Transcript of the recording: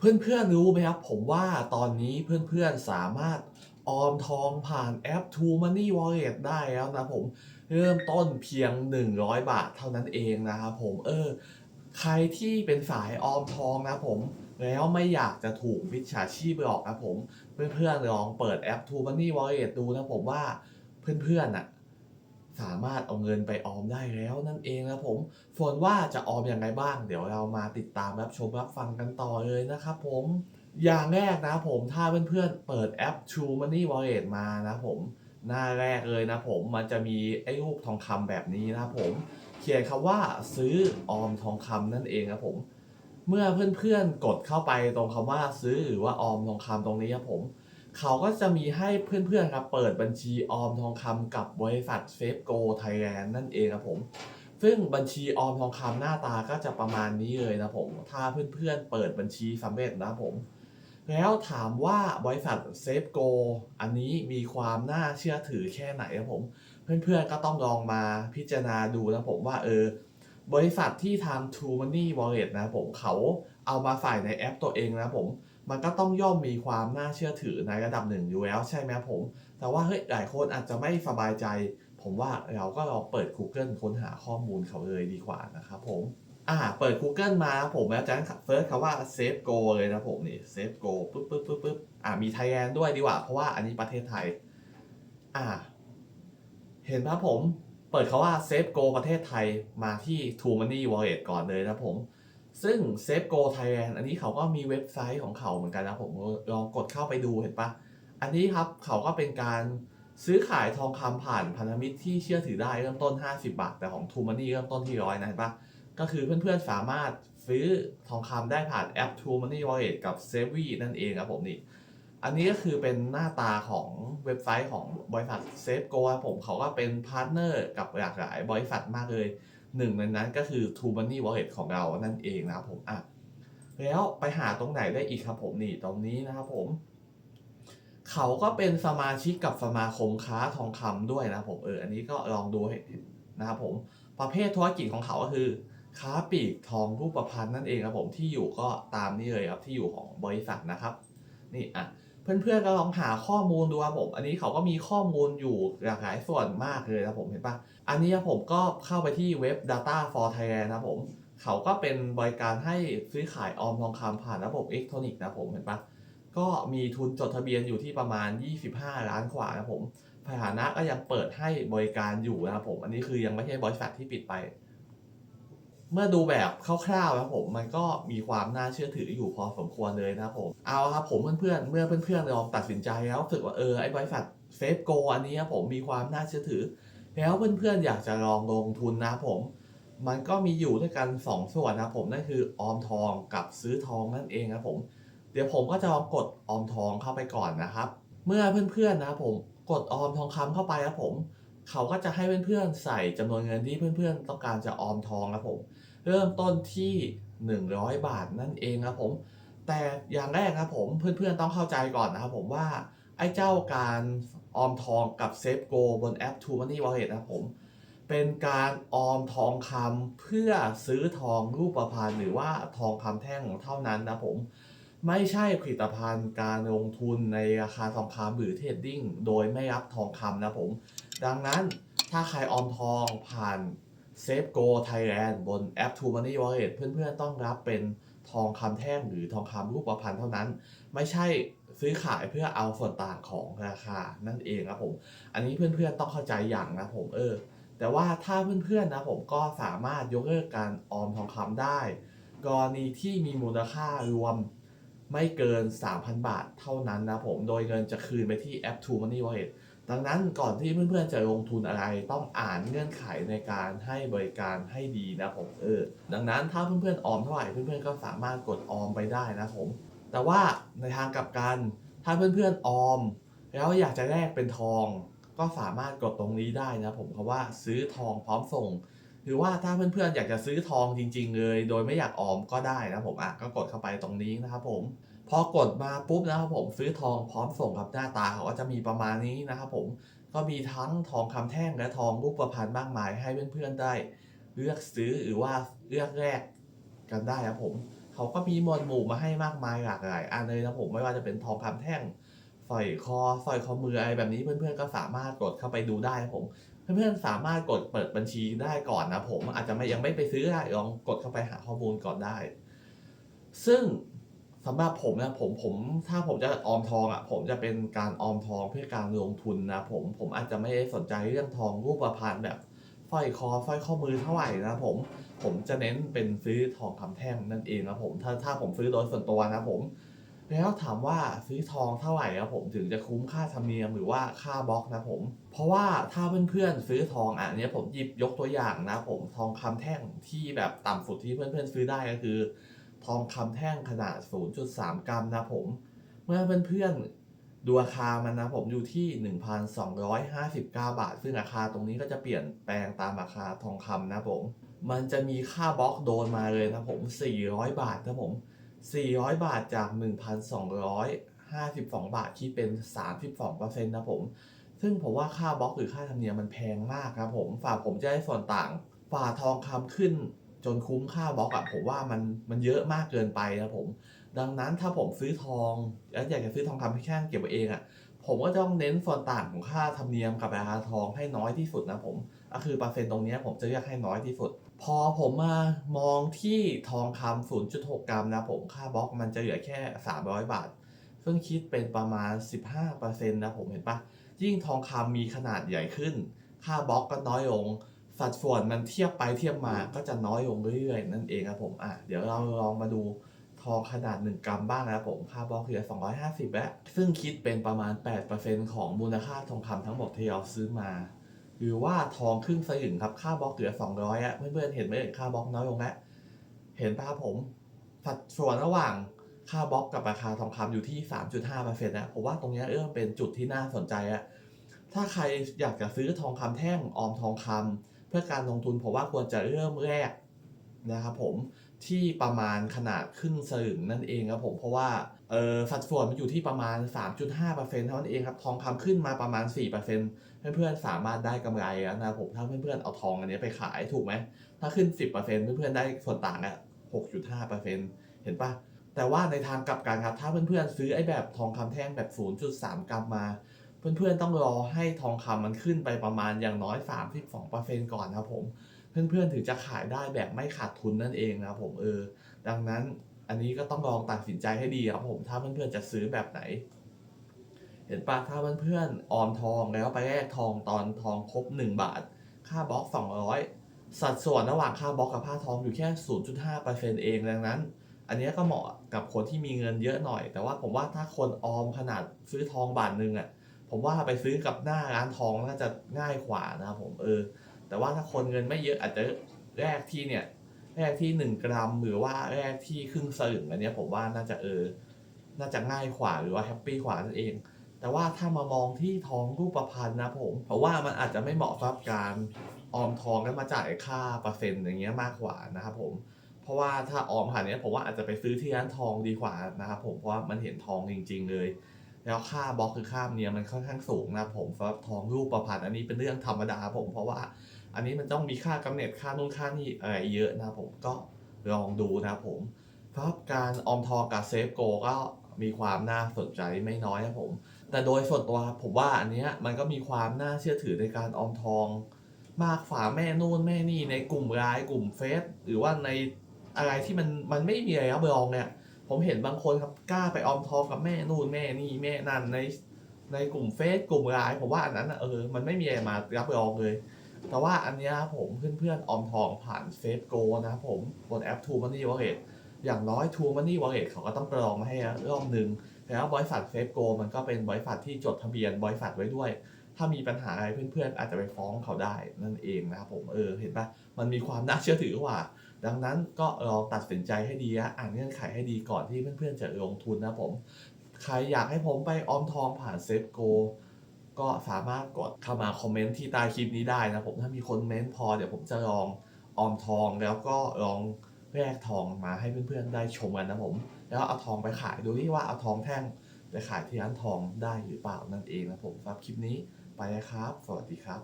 เพื่อนๆรู้ไหมครับ ผมว่าตอนนี้เพื่อนๆสามารถออมทองผ่านแอป True Money Wallet ได้แล้วนะผมเริ่มต้นเพียง 100 บาทเท่านั้นเองนะครับผมเออ ใครที่เป็นสายออมทองนะผม แล้วไม่อยากจะถูกมิจฉาชีพหลอกนะผม เพื่อนๆลองเปิดแอป True Money Wallet ดูนะผมว่าเพื่อนๆน่ะ สามารถเอาเงินไปออมได้แล้วนั่นเองนะผม ส่วนว่าจะออมอย่างไรบ้าง เดี๋ยวเรามาติดตามรับชมรับฟังกันต่อเลยนะครับผมอย่างแรกนะผมถ้าเพื่อนๆเปิดแอป True Money Wallet มานะผม หน้าแรกเลยนะผมมันจะมีไอ้รูปทองคำแบบนี้นะผม เขียนคำว่าซื้อออมทองคำนั่นเองครับผม เมื่อเพื่อนๆกดเข้าไปตรงคำว่าซื้อหรือว่าออมทองคำตรงนี้ครับผม เขาก็จะมีให้เพื่อนๆครับเปิดบัญชีออมทองคำกับบริษัทเฟฟโกไทยแลนด์นั่นเองครับผม ซึ่งบัญชีออมทองคำหน้าตาก็จะประมาณนี้เลยนะผม ถ้าเพื่อนๆเปิดบัญชีสำเร็จนะผม แล้วถามว่าบริษัทเซฟโกอันนี้มีความน่าเชื่อถือแค่ไหนครับผม เพื่อนๆก็ต้องลองมาพิจารณาดูนะผมว่าเออบริษัทที่ทำ True Money Wallet นะผมเขาเอามาใส่ในแอปตัวเองนะผม มันก็ต้องย่อมมีความน่าเชื่อถือในระดับหนึ่งอยู่แล้วใช่ไหมผม แต่ว่าเฮ้ยหลายคนอาจจะไม่สบายใจ ผมว่าเราก็ลองเปิด Google ค้นหาข้อมูลเขาเลยดีกว่านะครับผมอ่าเปิด Google มาผมแล้วจากนั้นเซิร์ชคำว่า Safe Go เลยนะผมนี่ Safe Go ปึ๊บปึ๊บปึ๊บปึ๊บอ่ามีไทยแลนด์ด้วยดีกว่า เพราะว่าอันนี้ประเทศไทย อ่า เห็นไหมผม เปิดคาว่า Safe Go ประเทศไทยมาที่ True Money Wallet ก่อนเลยนะผม ซึ่ง Safe Go Thailand อันนี้เขาก็มีเว็บไซต์ของเขาเหมือนกันนะผมลองกดเข้าไปดูเห็นปะอันนี้ครับเขาก็เป็นการซื้อขายทองคำผ่านพันธมิตรที่เชื่อถือได้เริ่มต้น 50 บาท แต่ของ True Money เริ่มต้นที่ร้อยนะเห็นปะก็คือเพื่อนๆสามารถซื้อทองคำได้ผ่านแอป True Money Wallet กับ s a v y นั่นเองครับผมนี่อันนี้ก็คือเป็นหน้าตาของเว็บไซต์ของบริษัท Safe Go ผมเขาก็เป็นพาร์ทเนอร์กับหลากหลายบริษัทมากเลย หนึ่งในนั้นก็คือ True Money Wallet ของเรานั่นเองนะครับผมอะแล้วไปหาตรงไหนได้อีกครับผมนี่ตรงนี้นะครับผม เขาก็เป็นสมาชิกกับสมาคมค้าทองคำด้วยนะผมเอออันนี้ก็ลองดูนะครับผมประเภทธุรกิจของเขาก็คือ ค้าปลีกทองรูปพรรณนั่นเองครับผมที่อยู่ก็ตามนี้เลยครับที่อยู่ของบริษัทนะครับ นี่อะ เพื่อนๆก็ลองหาข้อมูลดูครับผม อันนี้เขาก็มีข้อมูลอยู่หลากหลายส่วนมากเลยนะผมเห็นปะอันนี้ผมก็เข้าไปที่เว็บ Data for Thailand นะผม เขาก็เป็นบริการให้ซื้อขายออมทองคำผ่านระบบอิเล็กทรอนิกส์นะผมเห็นปะก็มีทุนจดทะเบียนอยู่ที่ประมาณ 25 ล้านกว่านะผมสถานะก็ยังเปิดให้บริการอยู่นะครับผม อันนี้คือยังไม่ใช่บริษัทที่ปิดไป เมื่อดูแบบคร่าวๆนะครับผมมันก็มีความน่าเชื่อถืออยู่พอสมควรเลยนะครับผมเอาครับผมเพื่อนๆเมื่อเพื่อนๆลองตัดสินใจแล้วรู้สึกว่าเออไอ้บริษัทเซฟโกอันนี้ครับผมมีความน่าเชื่อถือ แล้วเพื่อนๆอยากจะลองลงทุนนะผม มันก็มีอยู่ด้วยกัน 2 ส่วนนะผมนั่นคือออมทองกับซื้อทองนั่นเองครับผม เดี๋ยวผมก็จะลองกดออมทองเข้าไปก่อนนะครับ เมื่อเพื่อนๆนะผมกดออมทองคำเข้าไปครับผม เขาก็จะให้เพื่อนๆใส่จำนวนเงินที่เพื่อนๆ ต้องการจะออมทองครับผม เริ่มต้นที่ 100 บาทนั่นเองครับผม แต่อย่างแรกครับผมเพื่อนๆต้องเข้าใจก่อนนะครับผมว่าไอ้เจ้าการออมทองกับเซฟโกบนแอป True Money Wallet นะครับผมเป็นการออมทองคำเพื่อซื้อทองรูปพรรณหรือว่าทองคำแท่งเท่านั้นนะผม ไม่ใช่ผลิตภัณฑ์การลงทุนในราคาทองคำหรือเทรดดิ้งโดยไม่รับทองคำนะผม ดังนั้นถ้าใครออมทองผ่าน Safe Go Thailand บนแอป True Money Wallet เพื่อนๆต้องรับเป็นทองคำแท่งหรือทองคำรูปประพรรณเท่านั้น ไม่ใช่ซื้อขายเพื่อเอาส่วนต่างของราคานั่นเองครับผม อันนี้เพื่อนๆต้องเข้าใจอย่างนะผมเออ แต่ว่าถ้าเพื่อนๆนะผมก็สามารถยกเลิกการออมทองคำได้ กรณีที่มีมูลค่ารวมไม่เกิน 3,000 บาทเท่านั้นนะผม โดยเงินจะคืนไปที่แอป True Money Wallet ดังนั้นก่อนที่เพื่อนๆจะลงทุนอะไรต้องอ่านเงื่อนไขในการให้บริการให้ดีนะผมเออดังนั้นถ้าเพื่อนๆออมเท่าไหร่เพื่อนๆก็สามารถกดออมไปได้นะผมแต่ว่าในทางกลับกันถ้าเพื่อนๆออม แล้วอยากจะแลกเป็นทอง ก็สามารถกดตรงนี้ได้นะผมคำว่าซื้อทองพร้อมส่งหรือว่าถ้าเพื่อนๆอยากจะซื้อทองจริง ๆ เลย โดยไม่อยากออมก็ได้นะผมอะก็กดเข้าไปตรงนี้นะครับผม พอกดมาปุ๊บนะครับผมซื้อทองพร้อมส่งกับหน้าตาเขาก็จะมีประมาณนี้นะครับผมก็มีทั้งทองคำแท่งและทองรูประพรรณมากมาย ให้เพื่อนๆได้เลือกซื้อหรือว่าเลือกแลกกันได้ครับผมเขาก็มีมวดหมู่มาให้มากมายหลากหลายอันเลยนะผมไม่ว่าจะเป็นทองคำแท่งสร้อยคอสร้อยคอมืออะไรแบบนี้เพื่อนๆก็สามารถกดเข้าไปดูได้นะผมเพื่อนๆสามารถกดเปิดบัญชีได้ก่อนนะผมอาจจะไม่ยังไม่ไปซื้อได้ลองกดเข้าไปหาข้อมูลก่อนได้ ซึ่งำหรับผมนะผมผมถ้าผมจะออมทองอะผมจะเป็นการออมทองเพื่อการลงทุนนะผมผมอาจจะไม่ได้สนใจเรื่องทองรูปพรรณแบบสร้อยคอสร้อยข้อมือเท่าไหร่นะผมผมจะเน้นเป็นซื้อทองคำแท่งนั่นเองนะผมถ้าถ้าผมซื้อโดยส่วนตัวนะผม แล้วถามว่าซื้อทองเท่าไหร่ครับผมถึงจะคุ้มค่าธรรมเนียมหรือว่าค่าบล็อกนะผม เพราะว่าถ้าเพื่อนๆซื้อทองอะอันเนี้ยผมหยิบยกตัวอย่างนะผมทองคำแท่งที่แบบต่ำสุดที่เพื่อนๆซื้อได้ก็คือ ทองคำแท่งขนาด 0.3 กรัมนะผม เมื่อเพื่อนๆดูราคามันนะผมอยู่ที่ 1,259 บาท ซึ่งราคาตรงนี้ก็จะเปลี่ยนแปลงตามราคาทองคำนะผม มันจะมีค่าบล็อกโดนมาเลยนะผม 400 บาทนะผม 400 บาทจาก 1,252 บาทคิดเป็น 32%นะผม ซึ่งผมว่าค่าบล็อกหรือค่าธรรมเนียมมันแพงมากครับผมฝากผมจะได้ส่วนต่าง ฝ่าทองคำขึ้น จนคุ้มค่าบล็อกอะผมว่ามันมันเยอะมากเกินไปนะผม ดังนั้นถ้าผมซื้อทองแล้วอยากจะซื้อทองคำแค่เก็บไว้เองอะผมก็ต้องเน้นส่วนต่างของค่าธรรมเนียมกับราคาทองให้น้อยที่สุดนะผมก็คือเปอร์เซ็นต์ตรงนี้ผมจะเลือกให้น้อยที่สุด พอผมมามองที่ทองคำ0.6 กรัมนะผมค่าบล็อกมันจะเหลือแค่ 300 บาท ซึ่งคิดเป็นประมาณ 15%นะผมเห็นปะยิ่งทองคำมีขนาดใหญ่ขึ้น ค่าบล็อกก็น้อยลง สัดส่วนมันเทียบไปเทียบมาก็จะน้อยลงเรื่อยๆ นั่นเองครับผมอะเดี๋ยวเราลองมาดูทองขนาด 1 กรัมบ้างนะครับผม ค่าบล็อกเหลือ 250 แล้ว ซึ่งคิดเป็นประมาณ 8%ของมูลค่าทองคำทั้งหมดที่เราซื้อมา หรือว่าทองครึ่งสลึงครับ ค่าบล็อกเหลือ 200อะเพื่อนๆเห็นไหมเอ่ยค่าบล็อกน้อยลงแล้ว เห็นป่ะครับผม สัดส่วนระหว่างค่าบล็อกกับราคาทองคำอยู่ที่ 3.5%นะผมว่าตรงนี้เออเป็นจุดที่น่าสนใจอะถ้าใครอยากจะซื้อทองคำแท่งออมทองคำ เพื่อการลงทุนผมว่าควรจะเริ่มแรกนะครับผมที่ประมาณขนาดครึ่งสลึงนั่นเองครับผมเพราะว่าเออสัดส่วนมันอยู่ที่ประมาณ 3.5%เท่านั้นเองครับทองคำขึ้นมาประมาณ 4%เพื่อนๆสามารถได้กำไรนะครับผมถ้าเพื่อนๆเอาทองอันนี้ไปขายถูกไหมถ้าขึ้น 10%เพื่อนๆได้ส่วนต่างอะ6.5%เห็นปะแต่ว่าในทางกลับกันครับถ้าเพื่อนๆซื้อไอ้แบบทองคำแท่งแบบ 0.3 กรัมมา เพื่อนๆต้องรอให้ทองคำมันขึ้นไปประมาณอย่างน้อย 32%ก่อนนะผม เพื่อนๆถึงจะขายได้แบบไม่ขาดทุนนั่นเองนะผมเออ ดังนั้นอันนี้ก็ต้องลองตัดสินใจให้ดีครับผมถ้าเพื่อนๆจะซื้อแบบไหน เห็นปะถ้าเพื่อนๆออมทองแล้วไปแลกทองตอนทองครบ 1 บาท ค่าบล็อก 200 สัดส่วนระหว่างค่าบล็อกกับค่าทองอยู่แค่ 0.5%เอง ดังนั้น อันนี้ก็เหมาะกับคนที่มีเงินเยอะหน่อย แต่ว่าผมว่าถ้าคนออมขนาดซื้อทองบาทหนึ่งอะ ผมว่าไปซื้อกับหน้าร้านทองน่าจะง่ายกว่านะครับผมเออ แต่ว่าถ้าคนเงินไม่เยอะอาจจะแรกที่เนี่ยแรกที่หนึ่งกรัม หรือว่าแรกที่ครึ่งสลึงอันเนี้ยผมว่าน่าจะเออ น่าจะง่ายกว่าหรือว่าแฮปปี้กว่านั่นเอง แต่ว่าถ้ามามองที่ทองรูปพรรณนะผม เพราะว่ามันอาจจะไม่เหมาะสำหรับการออมทองแล้วมาจ่ายค่าเปอร์เซ็นต์อย่างเงี้ยมากกว่านะครับผม เพราะว่าถ้าออมผ่านเนี้ยผมว่าอาจจะไปซื้อที่ร้านทองดีกว่านะครับผมเพราะว่ามันเห็นทองจริง ๆ เลย แล้วค่าบล็อกคือค่าเนียมันค่อนข้างสูงนะผมสำหรับทองรูปประพันธ์อันนี้เป็นเรื่องธรรมดาผม เพราะว่าอันนี้มันต้องมีค่ากำเนิดค่านู่นค่านี่อะไรเยอะนะผมก็ลองดูนะผมสำหรับการออมทองกับเซฟโกก็มีความน่าสนใจไม่น้อยนะผม แต่โดยส่วนตัวผมว่าอันเนี้ยมันก็มีความน่าเชื่อถือในการออมทอง มากฝ่าแม่นู่นแม่นี่ในกลุ่มไลน์กลุ่มเฟซหรือว่าในอะไรที่มันมันไม่มีอะไรรับรองเนี่ย ผมเห็นบางคนครับกล้าไปออมทองกับแม่นู่นแม่นี่แม่นั่นในในกลุ่มเฟซกลุ่มไลน์ผมว่าอันนั้นอะเออมันไม่มีอะไรมารับรองเลย แต่ว่าอันนี้ครับผมเพื่อนๆออมทองผ่านเฟซโกนะครับผมบนแอป True Money Wallet อย่างน้อย True Money Wallet เขาก็ต้องกรองมาให้รอบหนึ่งแล้วบริษัทเฟซโกมันก็เป็นบริษัทที่จดทะเบียนบริษัทไว้ด้วย ถ้ามีปัญหาอะไรเพื่อนๆ อาจจะไปฟ้องเขาได้นั่นเองนะครับผมเออเห็นปะมันมีความน่าเชื่อถือกว่า ดังนั้นก็ลองตัดสินใจให้ดีนะอ่านเงื่อนไขให้ดีก่อนที่เพื่อนๆจะลงทุนนะผม ใครอยากให้ผมไปออมทองผ่านเซฟโกก็สามารถกดเข้ามาคอมเมนต์ที่ใต้คลิปนี้ได้นะผมถ้ามีคนเมนต์พอเดี๋ยวผมจะลองออมทองแล้วก็ลองแลกทองมาให้เพื่อนๆได้ชมกันนะผม แล้วเอาทองไปขายดูที่ว่าเอาทองแท่งไปขายที่ร้านทองได้หรือเปล่านั่นเองนะผมสำหรับคลิปนี้ไปนะครับ สวัสดีครับ